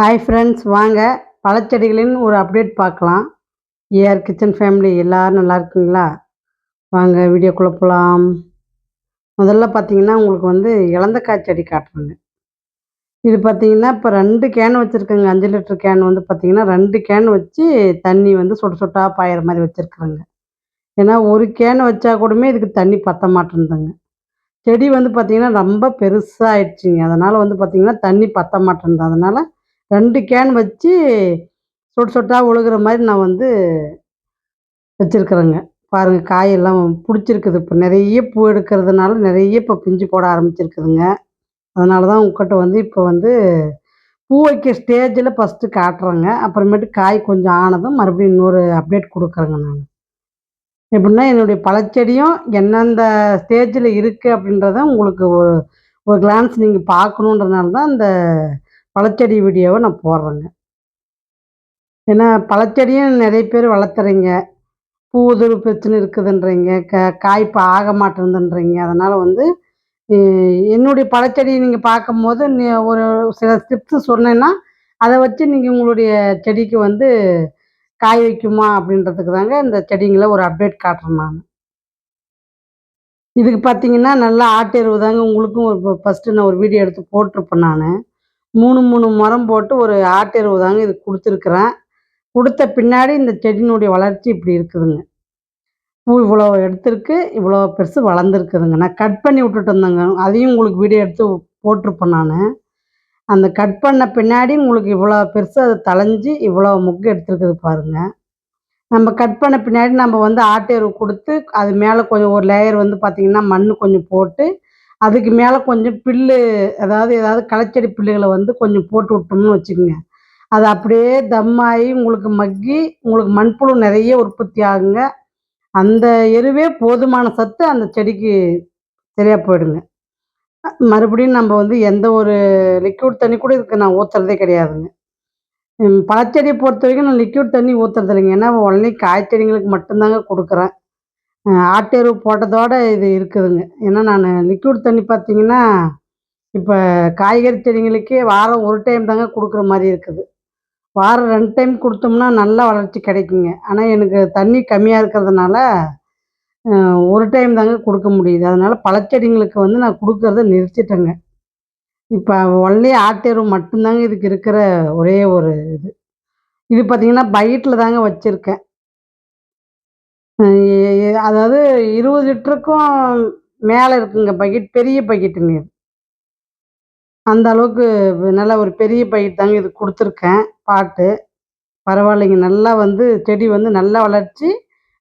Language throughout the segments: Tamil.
ஹாய் ஃப்ரெண்ட்ஸ் வாங்க. பழச்செடிகளின் ஒரு அப்டேட் பார்க்கலாம். ஏஆர் கிச்சன் ஃபேமிலி எல்லோரும் நல்லா இருக்குங்களா? வாங்க வீடியோக்குள்ளே போகலாம் முதல்ல பார்த்தீங்கன்னா உங்களுக்கு வந்து இளந்தக்காய் செடி காட்டுறேங்க. இது பார்த்தீங்கன்னா இப்போ ரெண்டு கேன் வச்சுருக்கேங்க. அஞ்சு லிட்டர் கேன் வந்து பார்த்திங்கன்னா ரெண்டு கேன் வச்சு தண்ணி வந்து சொட்டு சொட்டாக பாயிற மாதிரி வச்சுருக்குறேங்க. ஏன்னா ஒரு கேன் வச்சா கூடமே இதுக்கு தண்ணி பற்ற மாட்டேங்குதுங்க செடி வந்து பார்த்திங்கன்னா ரொம்ப பெருசாக ஆயிடுச்சுங்க அதனால் வந்து பார்த்திங்கன்னா தண்ணி பற்ற மாட்டேங்குது அதனால் ரெண்டு கேன் வச்சு சொட்டு சொட்டாக ஒழுகிற மாதிரி நான் வந்து வச்சுருக்குறேங்க. பாருங்கள் காயெல்லாம் பிடிச்சிருக்குது. இப்போ நிறைய பூ எடுக்கிறதுனால நிறைய இப்போ பிஞ்சு போட ஆரம்பிச்சிருக்குதுங்க. அதனால தான் உங்ககிட்ட வந்து இப்போ வந்து பூ வைக்க ஸ்டேஜில் ஃபஸ்ட்டு காட்டுறேங்க. அப்புறமேட்டு காய் கொஞ்சம் ஆனதும் மறுபடியும் இன்னொரு அப்டேட் கொடுக்குறேங்க நான். எப்படின்னா என்னுடைய பழச்செடியும் எந்தெந்த ஸ்டேஜில் இருக்குது அப்படின்றத உங்களுக்கு ஒரு ஒரு கிளான்ஸ் நீங்கள் பார்க்கணுன்றதுனால தான் அந்த பழச்செடி வீடியோவை நான் போடுறேங்க. ஏன்னா பழச்செடியும் நிறைய பேர் வளர்த்துறீங்க. பூதுரு பிரச்சனை இருக்குதுன்றீங்க. க காய்ப்பு ஆக மாட்டேங்குதுன்றீங்க அதனால் வந்து என்னுடைய பழச்செடியை நீங்கள் பார்க்கும்போது நீ ஒரு சில ஸ்டிப்ஸு சொன்னேன்னா அதை வச்சு நீங்கள் உங்களுடைய செடிக்கு வந்து காய் வைக்குமா அப்படின்றதுக்கு தாங்க இந்த செடிங்களை ஒரு அப்டேட் காட்டுறேன் நான். இதுக்கு பார்த்தீங்கன்னா நல்லா ஆட்டு எருவு தாங்க உங்களுக்கும் ஒரு ஃபஸ்ட்டு நான் ஒரு வீடியோ எடுத்து போட்டிருப்பேன் நான். மூணு மூணு மரம் போட்டு ஒரு ஆட்டு எருவு தாங்க இது கொடுத்துருக்குறேன். கொடுத்த பின்னாடி இந்த செடியினுடைய வளர்ச்சி இப்படி இருக்குதுங்க. பூ இவ்வளோ எடுத்திருக்கு இவ்வளோ பெருசு வளர்ந்துருக்குதுங்க. நான் கட் பண்ணி விட்டுட்டு இருந்தேங்க அதையும் உங்களுக்கு வீடியோ எடுத்து போட்டிருப்பேன் நான். அந்த கட் பண்ண பின்னாடி உங்களுக்கு இவ்வளோ பெருசு அது தளைஞ்சி இவ்வளோ முக்கு எடுத்துருக்குது பாருங்கள் நம்ம கட் பண்ண பின்னாடி நம்ம வந்து ஆட்டு எருவு கொடுத்து அது மேலே கொஞ்சம் ஒரு லேயர் வந்து பார்த்திங்கன்னா மண் கொஞ்சம் போட்டு அதுக்கு மேலே கொஞ்சம் புல்லு அதாவது ஏதாவது களைச்செடி புல்லுகளை வந்து கொஞ்சம் போட்டு விட்டோம்னு வச்சுக்கோங்க. அது அப்படியே தம்மாகி உங்களுக்கு மக்கி உங்களுக்கு மண்புழு நிறைய உற்பத்தி ஆகுங்க. அந்த எருவே போதுமான சத்து அந்த செடிக்கு சரியாக போயிடுங்க. மறுபடியும் நம்ம வந்து எந்த ஒரு லிக்யூட் தண்ணி கூட இதுக்கு நான் ஊற்றுறதே கிடையாதுங்க. பழச்செடியை பொறுத்த வரைக்கும் நான் லிக்யூட் தண்ணி ஊற்றுறது இல்லைங்க ஏன்னா உடனே காய்ச்செடிங்களுக்கு மட்டும்தாங்க கொடுக்குறேன். ஆட்டெரு போட்டதோடு இது இருக்குதுங்க. ஏன்னா நான் லிக்விட் தண்ணி பார்த்தீங்கன்னா இப்போ காய்கறி செடிங்களுக்கே வாரம் ஒரு டைம் தாங்க கொடுக்குற மாதிரி இருக்குது. வாரம் ரெண்டு டைம் கொடுத்தோம்னா நல்ல வளர்ச்சி கிடைக்குங்க. ஆனால் எனக்கு தண்ணி கம்மியாக இருக்கிறதுனால ஒரு டைம் தாங்க கொடுக்க முடியுது. அதனால் பழச்செடிங்களுக்கு வந்து நான் கொடுக்கறத நிறுத்திட்டேங்க. இப்போ ஒன்லி ஆட்டெரு மட்டும்தாங்க இதுக்கு இருக்கிற ஒரே ஒரு இது. இது பார்த்திங்கன்னா பயிட்டில் தாங்க வச்சுருக்கேன். அதாவது இருபது லிட்டருக்கும் மேலே இருக்குங்க பக்கெட் பெரிய பக்கெட்டுங்க இது. அந்த அளவுக்கு நல்ல ஒரு பெரிய பக்கெட் தாங்க இது கொடுத்துருக்கேன் பாட்டு. பரவாயில்லைங்க நல்லா வந்து செடி வந்து நல்லா வளர்ச்சி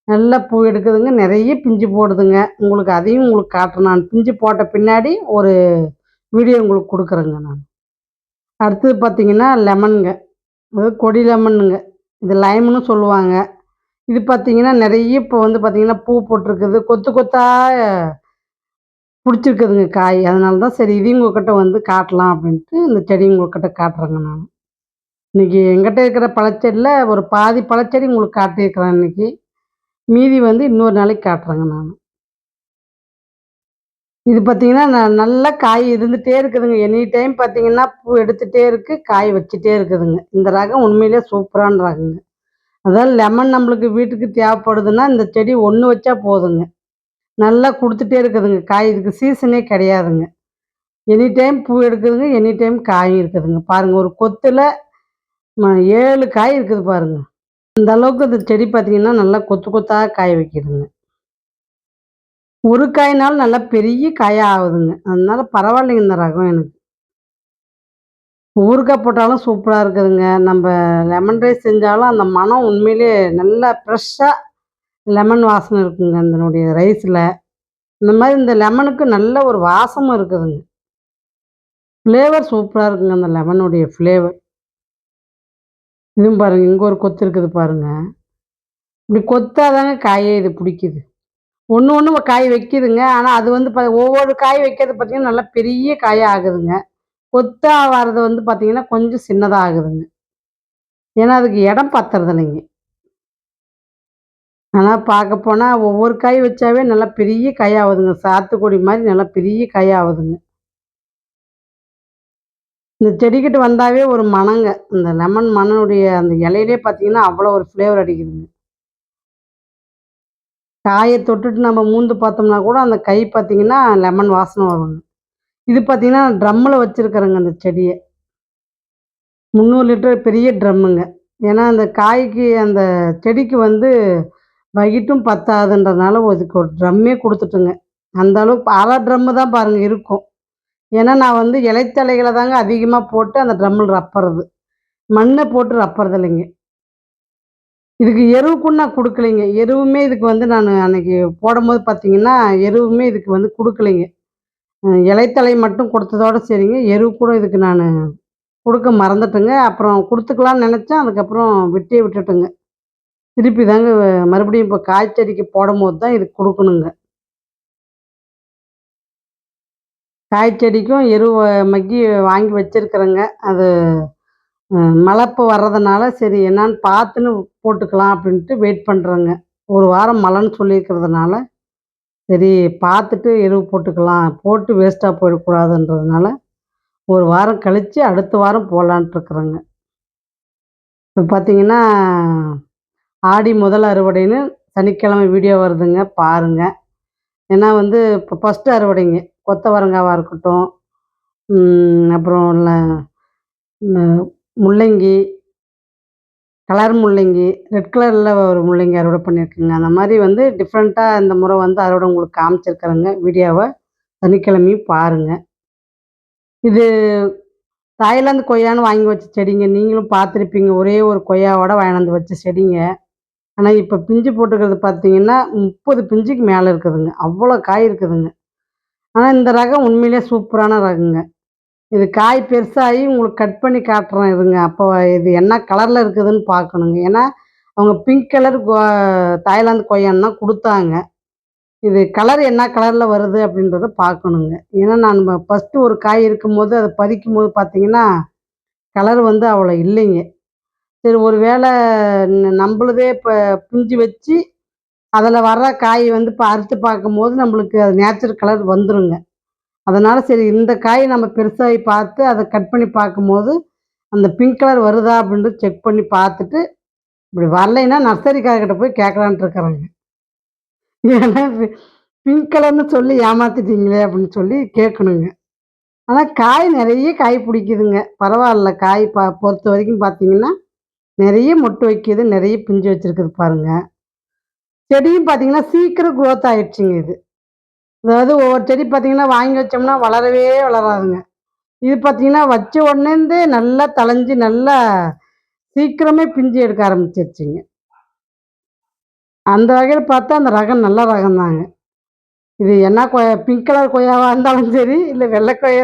நல்லா பூ எடுக்குதுங்க நிறைய பிஞ்சு போடுதுங்க. உங்களுக்கு அதையும் உங்களுக்கு காட்டுறேன். நான் பிஞ்சு போட்ட பின்னாடி ஒரு வீடியோ உங்களுக்கு கொடுக்குறேங்க நான். அடுத்தது பார்த்தீங்கன்னா லெமனுங்க. அதாவது கொடி லெமனுங்க. இது லைம்னு சொல்லுவாங்க. இது பார்த்தீங்கன்னா நிறைய இப்போ வந்து பார்த்தீங்கன்னா பூ போட்டிருக்குது. கொத்து கொத்தாக பிடிச்சிருக்குதுங்க காய். அதனால தான் சரி இதையும் உங்கள்கிட்ட வந்து காட்டலாம் அப்படின்ட்டு இந்த செடி உங்கள்கிட்ட காட்டுறேங்க நான். இன்றைக்கி எங்கிட்ட இருக்கிற பழச்செடியில் ஒரு பாதி பழச்செடி உங்களுக்கு காட்டியிருக்கிறேன் இன்றைக்கி மீதி வந்து இன்னொரு நாளைக்கு காட்டுறேங்க நான். இது பார்த்தீங்கன்னா நான் நல்லா காய் இருந்துகிட்டே இருக்குதுங்க. எனி டைம் பார்த்தீங்கன்னா பூ எடுத்துகிட்டே இருக்குது காய் வச்சுட்டே இருக்குதுங்க. இந்த ரகம் உண்மையிலே சூப்பரான ரகங்க. அதாவது லெமன் நம்மளுக்கு வீட்டுக்கு தேவைப்படுதுன்னா இந்த செடி ஒன்று வச்சா போதுங்க. நல்லா கொடுத்துட்டே இருக்குதுங்க. காய் இதுக்கு சீசனே கிடையாதுங்க. எனி டைம் பூ எடுக்குதுங்க எனி டைம் காய் இருக்குதுங்க. பாருங்கள் ஒரு கொத்தில் ஏழு காய் இருக்குது பாருங்கள் அந்த அளவுக்கு இந்த செடி பார்த்தீங்கன்னா நல்லா கொத்து கொத்தாக காய வைக்கிதுங்க. ஒரு காய்னாலும் நல்லா பெரிய காயாக ஆகுதுங்க. அதனால பரவாயில்லைங்க இந்த ரகம் எனக்கு. ஊறுகாய் போட்டாலும் சூப்பராக இருக்குதுங்க. நம்ம லெமன் ரைஸ் செஞ்சாலும் அந்த மனம் உண்மையிலே நல்லா ஃப்ரெஷ்ஷாக லெமன் வாசனை இருக்குங்க அதனுடைய ரைஸில் இந்த மாதிரி இந்த லெமனுக்கு நல்ல ஒரு வாசமும் இருக்குதுங்க. ஃப்ளேவர் சூப்பராக இருக்குங்க அந்த லெமனுடைய ஃப்ளேவர் இதுவும் பாருங்கள் இங்கே ஒரு கொத்து இருக்குது பாருங்கள் இப்படி கொத்தாதாங்க காயே இது பிடிக்குது. ஒன்று ஒன்று காய் வைக்கிதுங்க. ஆனால் அது வந்து ஒவ்வொரு காய் வைக்கிறது பார்த்திங்கன்னா நல்லா பெரிய காயாக ஆகுதுங்க. கொத்தா ஆவாரது வந்து பார்த்திங்கன்னா கொஞ்சம் சின்னதாக ஆகுதுங்க. ஏன்னா அதுக்கு இடம் பத்துறது இல்லைங்க. ஆனால் பார்க்க போனால் ஒவ்வொரு காய் வச்சாவே நல்லா பெரிய காய் ஆகுதுங்க சாத்துக்குடி மாதிரி நல்லா பெரிய காய் ஆகுதுங்க இந்த செடிக்கிட்ட வந்தாவே ஒரு மணங்க. இந்த லெமன் மணனுடைய அந்த இலையிலே பார்த்தீங்கன்னா அவ்வளோ ஒரு ஃப்ளேவர் அடிக்குதுங்க. காயை தொட்டுட்டு நம்ம மூந்து பார்த்தோம்னா கூட அந்த கை பார்த்தீங்கன்னா லெமன் வாசனை வருங்க. இது பார்த்தீங்கன்னா ட்ரம்மில் வச்சுருக்குறேங்க அந்த செடியை. முந்நூறு லிட்டர் பெரிய ட்ரம்முங்க. ஏன்னா அந்த காய்க்கு அந்த செடிக்கு வந்து வகிட்டும் பத்தாதுன்றதுனால அதுக்கு ஒரு ட்ரம்மே கொடுத்துட்டுங்க. அந்த அளவுக்கு அரை ட்ரம்மு தான் பாருங்கள் இருக்கும். ஏன்னா நான் வந்து இலைத்தழைகளை தாங்க அதிகமாக போட்டு அந்த ட்ரம்மில் ரப்புறது. மண்ணை போட்டு ரப்புறது இல்லைங்க இதுக்கு எருவுக்கும் நான் கொடுக்கலைங்க. எருவுமே இதுக்கு வந்து நான் அன்னைக்கு போடும்போது பார்த்தீங்கன்னா எருவுமே இதுக்கு வந்து கொடுக்கலைங்க. இலைத்தழை மட்டும் கொடுத்ததோட சரிங்க. எருவு கூட இதுக்கு நான் கொடுக்க மறந்துட்டேங்க. அப்புறம் கொடுத்துக்கலான்னு நினச்சேன். அதுக்கப்புறம் விட்டே விட்டுட்டேங்க. திருப்பி தாங்க மறுபடியும் இப்போ காய்ச்செடிக்கு போடும்போது தான் இது கொடுக்கணுங்க. காய்ச்செடிக்கும் எருவை மக்கி வாங்கி வச்சுருக்குறேங்க. அது மழை வர்றதுனால சரி என்னான்னு பார்த்துன்னு போட்டுக்கலாம் அப்படின்ட்டு வெயிட் பண்ணுறேங்க ஒரு வாரம் மழைன்னு சொல்லியிருக்கிறதுனால. சரி பார்த்துட்டு எருவு போட்டுக்கலாம். போட்டு வேஸ்ட்டாக போயிடக்கூடாதுன்றதுனால ஒரு வாரம் கழித்து அடுத்த வாரம் போடலான்ட்ருக்குறேங்க இப்போ பார்த்தீங்கன்னா ஆடி முதல் அறுவடைன்னு சனிக்கிழமை வீடியோ வருதுங்க பாருங்கள் ஏன்னா வந்து இப்போ ஃபஸ்ட்டு அறுவடைங்க. கொத்தவரங்காவாக இருக்கட்டும் அப்புறம் முள்ளங்கி கலர் முள்ளங்கி ரெட் கலரில் ஒரு முள்ளங்கி அறுவடை பண்ணியிருக்குங்க. அந்த மாதிரி வந்து டிஃப்ரெண்ட்டாக இந்த முறை வந்து அறுவடை உங்களுக்கு காமிச்சிருக்கிறேங்க. வீடியோவை சனிக்கிழமையும் பாருங்கள் இது தாய்லாந்து கொய்யான்னு வாங்கி வச்ச செடிங்க. நீங்களும் பார்த்துருப்பீங்க. ஒரே ஒரு கொய்யாவோட வாங்கினாந்து வச்ச செடிங்க. ஆனால் இப்போ பிஞ்சு போட்டுக்கிறது பார்த்தீங்கன்னா முப்பது பிஞ்சுக்கு மேலே இருக்குதுங்க. அவ்வளோ காய் இருக்குதுங்க. ஆனால் இந்த ரகம் உண்மையிலே சூப்பரான ரகங்க. இது காய் பெருசாகி உங்களுக்கு கட் பண்ணி காட்டுறேன் இதுங்க அப்போ இது என்ன கலரில் இருக்குதுன்னு பார்க்கணுங்க. ஏன்னா அவங்க பிங்க் கலர் தாய்லாந்து கொய்யான்னா கொடுத்தாங்க. இது கலர் என்ன கலரில் வருது அப்படின்றத பார்க்கணுங்க. ஏன்னா நான் ஃபஸ்ட்டு ஒரு காய் இருக்கும்போது அதை பறிக்கும் போது பார்த்தீங்கன்னா கலர் வந்து அவ்வளோ இல்லைங்க. சரி ஒரு வேளை நம்மளுதே இப்போ பிஞ்சு வச்சு அதில் வர்ற காய் வந்து இப்போ அறுத்து பார்க்கும்போது நம்மளுக்கு அது நேச்சுரல் கலர் வந்துருங்க. அதனால் சரி இந்த காய் நம்ம பெருசாகி பார்த்து அதை கட் பண்ணி பார்க்கும்போது அந்த பிங்க் கலர் வருதா அப்படின்ட்டு செக் பண்ணி பார்த்துட்டு இப்படி வரலைன்னா நர்சரிக்காரர்கிட்ட போய் கேட்கலான்ட்டு இருக்கிறேங்க. ஏன்னா பிங்க் கலர்னு சொல்லி ஏமாத்திட்டீங்களே அப்படின்னு சொல்லி கேட்கணுங்க. ஆனால் காய் நிறைய காய் பிடிக்குதுங்க. பரவாயில்ல காய் பா பொறுத்த வரைக்கும் பார்த்தீங்கன்னா நிறைய மொட்டு வைக்கிது நிறைய பிஞ்சு வச்சுருக்குது பாருங்கள் செடியும் பார்த்தீங்கன்னா சீக்கிரம் க்ரோத் ஆயிடுச்சுங்க இது. அதாவது ஒவ்வொரு செடி பார்த்தீங்கன்னா வாங்கி வச்சோம்னா வளரவே வளராதுங்க. இது பார்த்தீங்கன்னா வச்ச உடனேந்து நல்லா தளைஞ்சு நல்லா சீக்கிரமே பிஞ்சு எடுக்க ஆரம்பிச்சிருச்சுங்க. அந்த வகையில் பார்த்தா அந்த ரகம் நல்ல ரகம் தாங்க இது என்ன கொய்யா பிங்க் கலர் கொய்யாவாக இருந்தாலும் சரி இல்லை வெள்ளை கொய்யா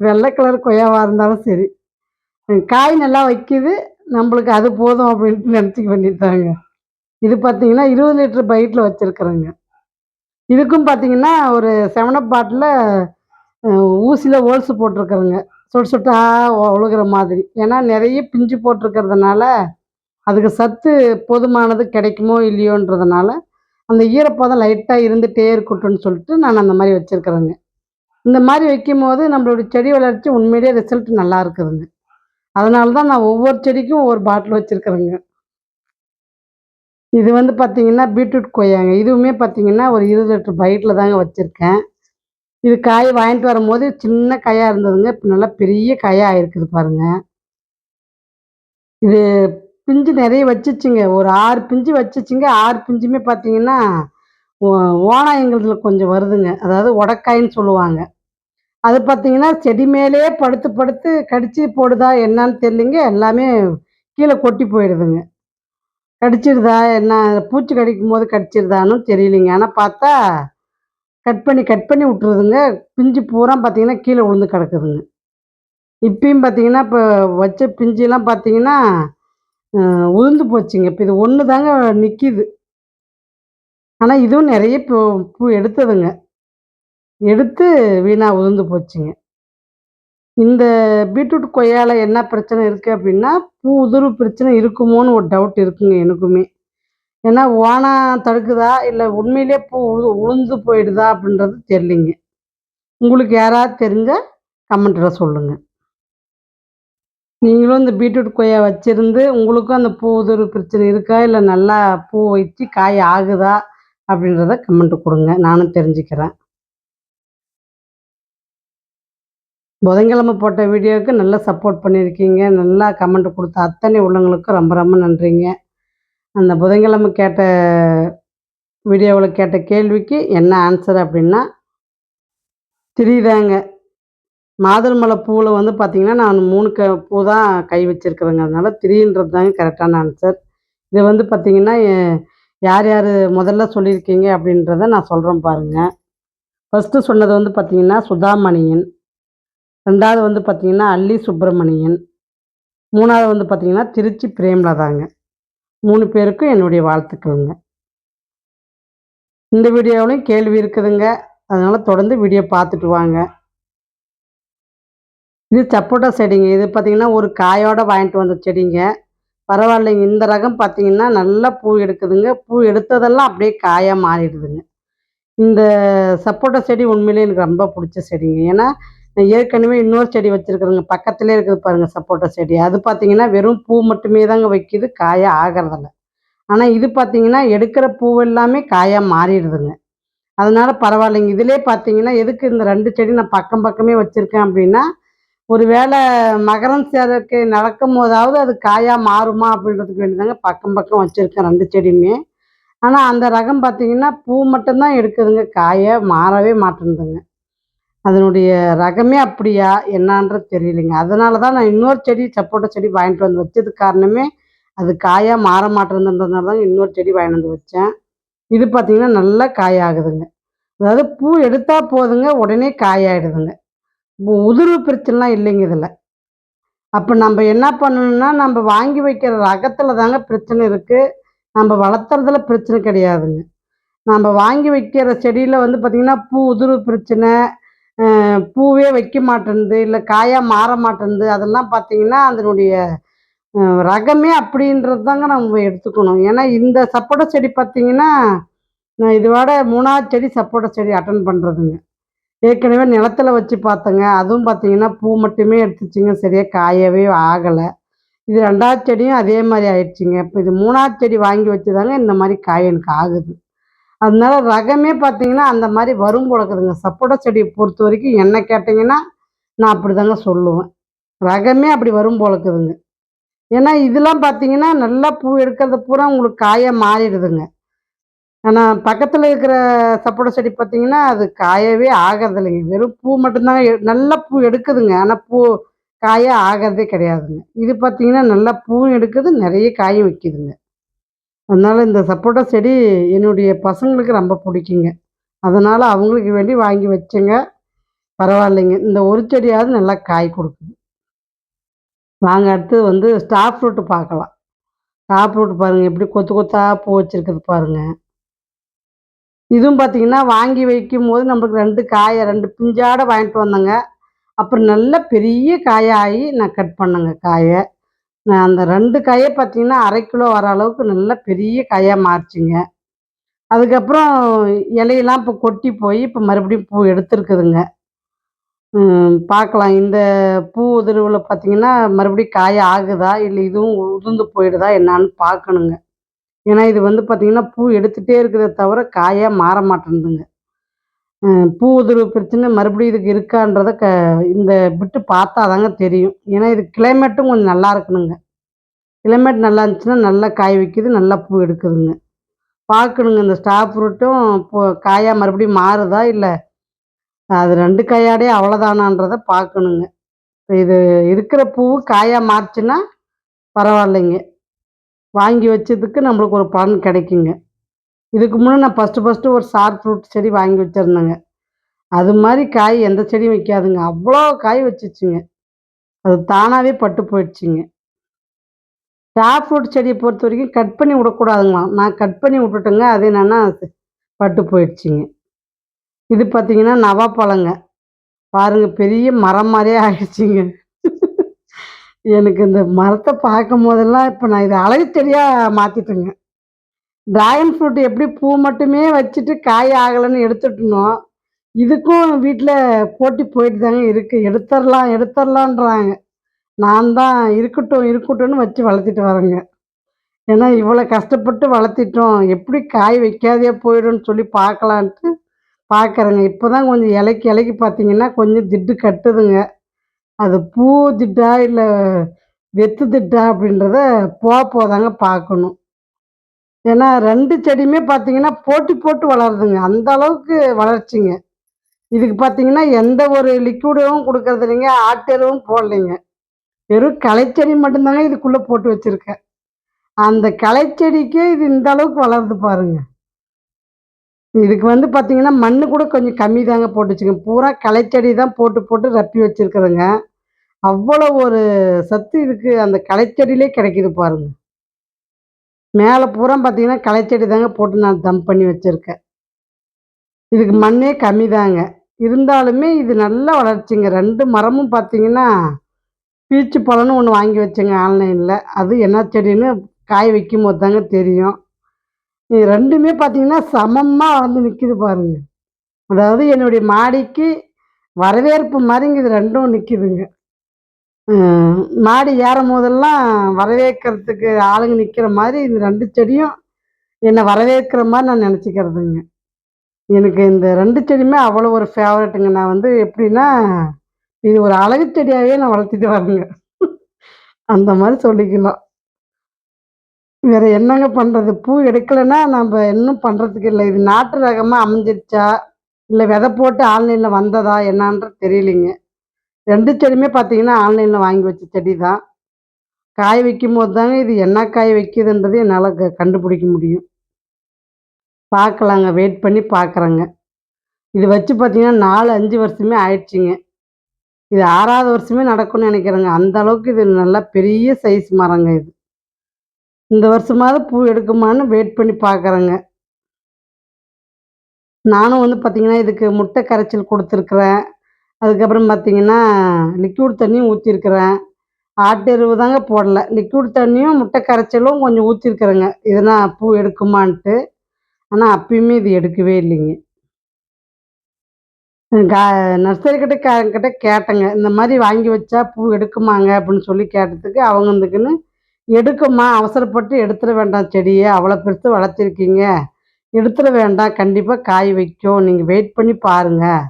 வெள்ளை கலர் கொய்யாவாக இருந்தாலும் சரி. காய் நல்லா வைக்கிது நம்மளுக்கு அது போதும் அப்படின்ட்டு நினச்சிக்க வேண்டியதாங்க இது பார்த்தீங்கன்னா இருபது லிட்டர் பைட்டில் வச்சுருக்குறேங்க. இதுக்கும் பார்த்தீங்கன்னா ஒரு செவனப் பாட்டில் ஊசியில் ஹோல்ஸு போட்டிருக்குறேங்க. சொட்டு சொட்டாக ஒழுகிற மாதிரி. ஏன்னா நிறைய பிஞ்சு போட்டிருக்கிறதுனால அதுக்கு சத்து போதுமானது கிடைக்குமோ இல்லையோன்றதுனால அந்த ஈரப்பதம் லைட்டாக இருந்துகிட்டே இருக்கட்டும்னு சொல்லிட்டு நான் அந்த மாதிரி வச்சுருக்குறேங்க. இந்த மாதிரி வைக்கும் போது நம்மளுடைய செடி வளர்ச்சி உண்மையிலேயே ரிசல்ட் நல்லா இருக்குதுங்க. அதனால தான் நான் ஒவ்வொரு செடிக்கும் ஒவ்வொரு பாட்டில் வச்சுருக்குறேங்க. இது வந்து பார்த்தீங்கன்னா பீட்ரூட் கொய்யாங்க. இதுவுமே பார்த்தீங்கன்னா ஒரு இருபது லிட்டர் பைட்டில் தாங்க வச்சுருக்கேன். இது காய் வாங்கிட்டு வரும்போது சின்ன காயாக இருந்ததுங்க. இப்போ நல்லா பெரிய காயாக ஆயிருக்குது பாருங்கள் இது பிஞ்சு நிறைய வச்சிச்சுங்க. ஒரு ஆறு பிஞ்சு வச்சிச்சுங்க. ஆறு பிஞ்சுமே பார்த்தீங்கன்னா ஓனாயங்கிறதுல கொஞ்சம் வருதுங்க. அதாவது உடக்காயின்னு சொல்லுவாங்க. அது பார்த்தீங்கன்னா செடி மேலே படுத்து படுத்து கடிச்சு போடுதா என்னன்னு தெரியலிங்க. எல்லாமே கீழே கொட்டி போயிடுதுங்க. கடிச்சிடுதா என்ன பூச்சி கடிக்கும் போது கடிச்சிடுதான்னு தெரியலிங்க. ஆனால் பார்த்தா கட் பண்ணி கட் பண்ணி விட்ருதுங்க பிஞ்சு பூரா பார்த்தீங்கன்னா கீழே விழுந்து கிடக்குதுங்க. இப்பயும் பார்த்தீங்கன்னா இப்போ வச்ச பிஞ்செல்லாம் பார்த்தீங்கன்னா உளுந்து போச்சுங்க. இப்போ இது ஒன்று தாங்க நிற்கிது ஆனால் இதுவும் நிறைய பூ பூ எடுத்ததுங்க. எடுத்து வீணாக உளுந்து போச்சுங்க. இந்த பீட்ரூட் கொய்யால என்ன பிரச்சனை இருக்குது அப்படின்னா பூ உதிர்வு பிரச்சனை இருக்குமோன்னு ஒரு டவுட் இருக்குங்க எனக்குமே. ஏன்னா ஓனா தடுக்குதா? இல்லை உண்மையிலே பூ உழு உளுந்து போயிடுதா அப்படின்றது தெரியலிங்க. உங்களுக்கு யாராவது தெரிஞ்சால் கமெண்ட்டில் சொல்லுங்கள் நீங்களும் இந்த பீட்ரூட் கொய்யா வச்சிருந்து உங்களுக்கும் அந்த பூ உதிர்வு பிரச்சனை இருக்கா? இல்லை நல்லா பூ வச்சு காய் ஆகுதா? அப்படின்றத கமெண்ட் கொடுங்க. நானும் தெரிஞ்சுக்கிறேன். புதன்கிழமை போட்ட வீடியோவுக்கு நல்லா சப்போர்ட் பண்ணியிருக்கீங்க. நல்லா கமெண்ட் கொடுத்த அத்தனை உள்ளவங்களுக்கும் ரொம்ப ரொம்ப நன்றிங்க. அந்த புதன்கிழமை கேட்ட வீடியோவில் கேட்ட கேள்விக்கு என்ன ஆன்சர் அப்படின்னா திரிதாங்க மாதுளம்பழ பூவில் வந்து பார்த்திங்கன்னா நான் மூணு க பூ தான் கை வச்சுருக்குறேங்க. அதனால் த்ரீன்றது தாங்க கரெக்டான ஆன்சர் இது வந்து பார்த்திங்கன்னா யார் யார் முதல்ல சொல்லியிருக்கீங்க அப்படின்றத நான் சொல்கிறேன் பாருங்கள் ஃபஸ்ட்டு சொன்னது வந்து பார்த்திங்கன்னா சுதாமணியன். ரெண்டாவது வந்து பார்த்திங்கன்னா அல்லி சுப்பிரமணியன். மூணாவது வந்து பார்த்திங்கன்னா திருச்சி பிரேம்லதாங்க. மூணு பேருக்கும் என்னுடைய வாழ்த்துக்களுங்க. இந்த வீடியோவிலையும் கேள்வி இருக்குதுங்க. அதனால் தொடர்ந்து வீடியோ பார்த்துட்டு வாங்க. இது சப்போட்டா செடிங்க. இது பார்த்திங்கன்னா ஒரு காயோட வாங்கிட்டு வந்த செடிங்க. பரவாயில்லைங்க. இந்த ரகம் பார்த்திங்கன்னா நல்லா பூ எடுக்குதுங்க. பூ எடுத்ததெல்லாம் அப்படியே காயாக மாறிடுதுங்க. இந்த சப்போட்டா செடி உண்மையிலே எனக்கு ரொம்ப பிடிச்ச செடிங்க. ஏன்னா ஏற்கனவே இன்னொரு செடி வச்சுருக்குறேங்க பக்கத்துலேயே இருக்குது பாருங்கள் சப்போட்டா செடி. அது பார்த்திங்கன்னா வெறும் பூ மட்டுமே தாங்க வைக்கிது காயாக ஆகிறதில்ல. ஆனால் இது பார்த்திங்கன்னா எடுக்கிற பூ எல்லாமே காயாக மாறிடுதுங்க. அதனால பரவாயில்லைங்க. இதிலே பார்த்தீங்கன்னா எதுக்கு இந்த ரெண்டு செடி நான் பக்கம் பக்கமே வச்சுருக்கேன் அப்படின்னா ஒரு வேளை மகரம் சேர்க்கை நடக்கும் போதாவது அது காயாக மாறுமா அப்படின்றதுக்கு வேண்டிதாங்க பக்கம் பக்கம் வச்சுருக்கேன் ரெண்டு செடியுமே. ஆனால் அந்த ரகம் பார்த்தீங்கன்னா பூ மட்டும்தான் எடுக்குதுங்க காயை மாறவே மாட்டேங்குதுங்க அதனுடைய ரகமே அப்படியா என்னான்றது தெரியலைங்க. அதனால தான் நான் இன்னொரு செடி சப்போட்டா செடி வாங்கிட்டு வந்து வச்சதுக்கு காரணமே அது காயாக மாற மாட்டேன்றதுனால தான் இன்னொரு செடி வாங்கிட்டு வந்து வச்சேன். இது பார்த்திங்கன்னா நல்லா காயாகுதுங்க. அதாவது பூ எடுத்தால் போதுங்க உடனே காயாயிடுதுங்க. உதிர்வு பிரச்சனைலாம் இல்லைங்க இதில். அப்போ நம்ம என்ன பண்ணணும்னா நம்ம வாங்கி வைக்கிற ரகத்தில் தாங்க பிரச்சனை இருக்குது நம்ம வளர்த்துறதுல பிரச்சனை கிடையாதுங்க. நம்ம வாங்கி வைக்கிற செடியில் வந்து பார்த்திங்கன்னா பூ உதிர்வு பிரச்சனை பூவே வைக்க மாட்டேன்து இல்லை காயாக மாற மாட்டேன்து அதெல்லாம் பார்த்திங்கன்னா அதனுடைய ரகமே அப்படின்றது தாங்க நம்ம எடுத்துக்கணும். ஏன்னா இந்த சப்போட்டா செடி பார்த்திங்கன்னா நான் இதோட மூணாவது செடி சப்போட்டா செடி அட்டன் பண்ணுறதுங்க ஏற்கனவே நிலத்துல வச்சு பார்த்தேங்க. அதுவும் பார்த்தீங்கன்னா பூ மட்டுமே எடுத்துச்சுங்க. சரியாக காயவே ஆகலை. இது ரெண்டாவது செடியும் அதே மாதிரி ஆயிடுச்சுங்க. இப்போ இது மூணாவது செடி வாங்கி வச்சுதாங்க இந்த மாதிரி காய் எனக்கு ஆகுது. அதனால ரகமே பார்த்தீங்கன்னா அந்த மாதிரி வரும் போலக்குதுங்க. சப்போட்டா செடியை பொறுத்த வரைக்கும் என்ன கேட்டிங்கன்னா நான் அப்படி தாங்க சொல்லுவேன். ரகமே அப்படி வரும் போலக்குதுங்க. ஏன்னா இதெல்லாம் பார்த்தீங்கன்னா நல்லா பூ எடுக்கிறது பூரா உங்களுக்கு காயாக மாறிடுதுங்க. ஆனால் பக்கத்தில் இருக்கிற சப்போட்டா செடி பார்த்தீங்கன்னா அது காயவே ஆகிறதில்லைங்க. வெறும் பூ மட்டும்தாங்க எ நல்லா பூ எடுக்குதுங்க. ஆனால் பூ காயாக ஆகிறதே கிடையாதுங்க. இது பார்த்தீங்கன்னா நல்லா பூவும் எடுக்குது நிறைய காயும் விற்கிதுங்க அதனால் இந்த சப்போட்டா செடி என்னுடைய பசங்களுக்கு ரொம்ப பிடிக்குங்க. அதனால் அவங்களுக்கு வேண்டி வாங்கி வச்சேங்க. பரவாயில்லைங்க. இந்த ஒரு செடியாவது நல்லா காய் கொடுக்குது. வாங்க அடுத்து வந்து ஸ்டார் ஃப்ரூட்டு பார்க்கலாம். ஸ்டார் ஃப்ரூட் பாருங்கள் எப்படி கொத்து கொத்தாக பூ வச்சுருக்குது பாருங்கள் இதுவும் பார்த்தீங்கன்னா வாங்கி வைக்கும்போது நம்மளுக்கு ரெண்டு காயை ரெண்டு பிஞ்சாட வாங்கிட்டு வந்தேங்க. அப்புறம் நல்ல பெரிய காயாகி நான் கட் பண்ணேங்க காயை. அந்த ரெண்டு காயை பார்த்தீங்கன்னா அரை கிலோ வர அளவுக்கு நல்ல பெரிய காயாக மாறிச்சுங்க. அதுக்கப்புறம் இலையெல்லாம் இப்போ கொட்டி போய் இப்போ மறுபடியும் பூ எடுத்துருக்குதுங்க. பார்க்கலாம் இந்த பூ உதிர்வில் பார்த்தீங்கன்னா மறுபடியும் காய ஆகுதா? இல்லை இதுவும் உதிர்ந்து போயிடுதா? என்னான்னு பார்க்கணுங்க ஏன்னா இது வந்து பார்த்திங்கன்னா பூ எடுத்துகிட்டே இருக்கிறத தவிர காயாக மாற மாட்டேன்துங்க. பூ உதிர்வு பிரச்சனை மறுபடியும் இதுக்கு இருக்கான்றத க இந்த விட்டு பார்த்தா தாங்க தெரியும். ஏன்னா இது கிளைமேட்டும் கொஞ்சம் நல்லா இருக்கணுங்க. கிளைமேட் நல்லா இருந்துச்சுன்னா நல்லா காய் வைக்குது நல்லா பூ எடுக்குதுங்க. பார்க்கணுங்க. இந்த ஸ்டார் ஃப்ரூட்டும் இப்போ காயாக மறுபடியும் மாறுதா இல்லை அது ரெண்டு காயாடே அவ்வளோதானான்றத பார்க்கணுங்க. இது இருக்கிற பூ காயாக மாறுச்சுன்னா பரவாயில்லைங்க. வாங்கி வச்சதுக்கு நம்மளுக்கு ஒரு பலன் கிடைக்குங்க. இதுக்கு முன்னே நான் ஃபஸ்ட்டு ஃபஸ்ட்டு ஒரு சார் ஃப்ரூட் செடி வாங்கி வச்சுருந்தேங்க. அது மாதிரி காய் எந்த செடியும் வைக்காதுங்க. அவ்வளோ காய் வச்சிச்சுங்க. அது தானாகவே பட்டு போயிடுச்சுங்க. ஸ்டார் ஃப்ரூட் செடியை பொறுத்த வரைக்கும் கட் பண்ணி விடக்கூடாதுங்களாம். நான் கட் பண்ணி விட்டுட்டேங்க. அது என்னென்னா பட்டு போயிடுச்சுங்க. இது பார்த்தீங்கன்னா நவாப்பழங்க பாருங்க பெரிய மரம் மாதிரியே ஆயிடுச்சுங்க. எனக்கு இந்த மரத்தை பார்க்கும் போதெல்லாம் இப்போ நான் இதை அழகு செடியாக மாற்றிட்டேங்க ட்ராகன் ஃப்ரூட் எப்படி பூ மட்டுமே வச்சுட்டு காய் ஆகலைன்னு எடுத்துட்டணும் இதுக்கும் வீட்டில் போட்டி போயிட்டு தாங்க இருக்குது எடுத்துடலாம் எடுத்துடலான்றாங்க நான் தான் இருக்கட்டும் இருக்கட்டும்னு வச்சு வளர்த்திட்டு வரேங்க. ஏன்னா இவ்வளோ கஷ்டப்பட்டு வளர்த்திட்டோம். எப்படி காய் வைக்காதே போயிடும்னு சொல்லி பார்க்கலான்ட்டு பார்க்குறேங்க. இப்போ தான் கொஞ்சம் இலைக்கு இலைக்கு பார்த்தீங்கன்னா கொஞ்சம் திட்டு கட்டுதுங்க. அது பூ திட்டா இல்லை வெத்து திட்டா அப்படின்றத போக போதாங்க பார்க்கணும். ஏன்னா ரெண்டு செடியுமே பார்த்தீங்கன்னா போட்டி போட்டு வளருதுங்க. அந்த அளவுக்கு வளர்ச்சிங்க. இதுக்கு பார்த்தீங்கன்னா எந்த ஒரு லிக்விடும் கொடுக்கறது இல்லைங்க. ஆட்டெருவும் போடலைங்க. வெறும் களைச்செடி மட்டும்தாங்க இதுக்குள்ளே போட்டு வச்சுருக்கேன். அந்த களைச்செடிக்கே இது இந்த அளவுக்கு வளருது பாருங்க. இதுக்கு வந்து பார்த்தீங்கன்னா மண்ணு கூட கொஞ்சம் கம்மி தாங்க போட்டு வச்சுக்கோங்க பூரா களைச்செடி தான் போட்டு போட்டு ரப்பி வச்சுருக்குறேங்க. அவ்வளோ ஒரு சத்து இதுக்கு அந்த களைச்செடியிலே கிடைக்கிது பாருங்கள் மேலே பூரா பார்த்தீங்கன்னா களைச்செடி தாங்க போட்டு நான் தம் பண்ணி வச்சுருக்கேன். இதுக்கு மண்ணே கம்மி தாங்க. இருந்தாலுமே இது நல்லா வளர்ச்சிங்க. ரெண்டு மரமும் பார்த்தீங்கன்னா பீச்சு பழம்னு ஒன்று வாங்கி வச்சேங்க ஆன்லைனில். அது என்ன செடின்னு காய் வைக்கும் போது தாங்க தெரியும். இது ரெண்டுமே பார்த்தீங்கன்னா சமமாக வளர்ந்து நிற்கிது பாருங்க. அதாவது என்னுடைய மாடிக்கு வரவேற்பு மாதிரிங்க இது ரெண்டும் நிற்கிதுங்க மாடி ஏறும் போதெல்லாம் வரவேற்கிறதுக்கு ஆளுங்க நிற்கிற மாதிரி இந்த ரெண்டு செடியும் என்னை வரவேற்கிற மாதிரி நான் நினச்சிக்கிறதுங்க. எனக்கு இந்த ரெண்டு செடியுமே அவ்வளோ ஒரு ஃபேவரட்டுங்க நான் வந்து எப்படின்னா இது ஒரு அழகு செடியாகவே நான் வளர்த்திட்டு வரேங்க. அந்த மாதிரி சொல்லிக்கலாம் வேற என்னங்க பண்ணுறது பூ எடுக்கலைன்னா நம்ம இன்னும் பண்ணுறதுக்கு இல்லை. இது நாட்டு ரகமாக அமைஞ்சிருச்சா? இல்லை விதை போட்டு ஆன்லைனில் வந்ததா? என்னான்றது தெரியலிங்க. ரெண்டு செடியுமே பார்த்தீங்கன்னா ஆன்லைனில் வாங்கி வச்ச செடி தான் காய் வைக்கும் போது தாங்க இது என்ன காய் வைக்குதுன்றது என்னால் க கண்டுபிடிக்க முடியும். பார்க்கலாங்க வெயிட் பண்ணி பார்க்குறேங்க இது வச்சு பார்த்தீங்கன்னா நாலு அஞ்சு வருஷமே ஆயிடுச்சுங்க. இது ஆறாவது வருஷமே நடக்கும்னு நினைக்கிறேங்க. அந்த அளவுக்கு இது நல்லா பெரிய சைஸ் மரங்க இது. இந்த வருஷமாவது பூ எடுக்குமான்னு வெயிட் பண்ணி பார்க்குறேங்க நானும் வந்து பார்த்திங்கன்னா இதுக்கு முட்டை கரைச்சல் கொடுத்துருக்குறேன். அதுக்கப்புறம் பார்த்திங்கன்னா லிக்விட் தண்ணியும் ஊற்றிருக்கிறேன் ஆட்டு எருவு தாங்க போடல. லிக்விட் தண்ணியும் முட்டை கரைச்சலும் கொஞ்சம் ஊற்றிருக்கிறேங்க இதெல்லாம் பூ எடுக்குமான்ட்டு. ஆனால் அப்பயுமே இது எடுக்கவே இல்லைங்க. கா நர்சரி கே கிட்ட கேட்டேங்க. இந்த மாதிரி வாங்கி வச்சா பூ எடுக்குமாங்க அப்படின்னு சொல்லி கேட்டதுக்கு அவங்க வந்துக்குன்னு எடுக்குமா அவசரப்பட்டு எடுத்துட வேண்டாம் செடியை அவ்வளோ பெருசு வளர்த்திருக்கீங்க. எடுத்துட வேண்டாம். கண்டிப்பாக காய் வைக்கும். நீங்கள் வெயிட் பண்ணி பாருங்கள்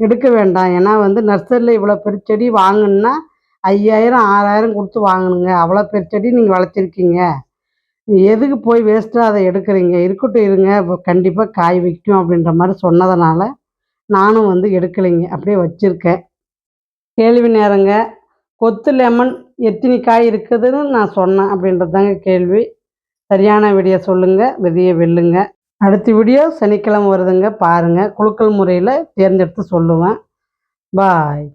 எடுக்க வேண்டாம். ஏன்னா வந்து நர்சரியில் இவ்வளோ பெரிய செடி வாங்கணுன்னா ஐயாயிரம் ஆறாயிரம் கொடுத்து வாங்கணுங்க. அவ்வளோ பெரிய செடி நீங்கள் வளர்த்திருக்கீங்க. எதுக்கு போய் வேஸ்ட்டாக அதை எடுக்கிறீங்க? இருக்கட்டும் இருங்க. கண்டிப்பாக காய் வைக்கும் அப்படின்ற மாதிரி சொன்னதுனால நானும் வந்து எடுக்கலைங்க. அப்படியே வச்சுருக்கேன். கேள்வி நேரங்க. கொத்து லெமன் எத்தனை காய் இருக்குதுன்னு நான் சொன்னேன் அப்படின்றது தாங்க கேள்வி. சரியான விடிய சொல்லுங்கள் விதியை வெல்லுங்க. அடுத்த வீடியோ சனிக்கிழமை வருதுங்க பாருங்கள் குழுக்கள் முறையில் தேர்ந்தெடுத்து சொல்லுவேன். பாய்